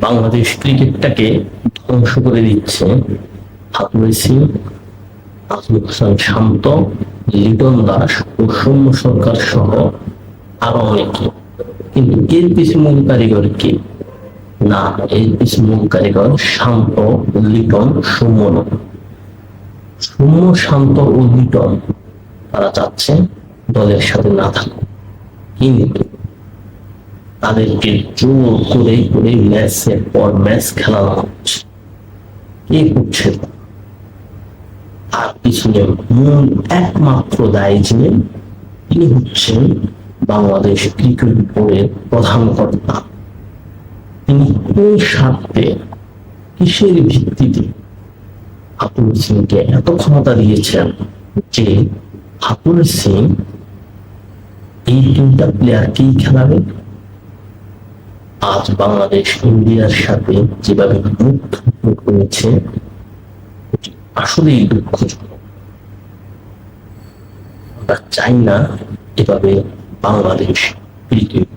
বাংলাদেশ ক্রিকেটটাকে ধ্বংস করে দিচ্ছে। শান্ত, লিটন দাস ও সৌম্য সরকার সহ আরও অনেকে। কিন্তু এর পিছনে মূল কারিগর কে? না, এর পিছনে মূল কারিগর শান্ত, লিটন, সৌম্য। সৌম্য, শান্ত ও লিটন, তারা চাচ্ছে দলের সাথে না থাকুক। কিন্তু তাদেরকে জোর করে করে ম্যাচের পর ম্যাচ খেলানো হচ্ছে কে করছে? আর পিছনে মূল একমাত্র দায়ী যিনি তিনি হচ্ছেন বাংলাদেশ ক্রিকেট বোর্ডের প্রধান কর্তা। তিনি কোন স্বার্থে, কিসের ভিত্তিতে হাতুর সিংকে এত ক্ষমতা দিয়েছেন যে হাতুর সিং এই তিনটা প্লেয়ারকেই খেলাবে? আজ বাংলাদেশ, ইন্ডিয়ার সাথে যেভাবে মুখ করেছে, আসলেই দুঃখজনক। আমরা চাই না এভাবে বাংলাদেশ ক্রিকেট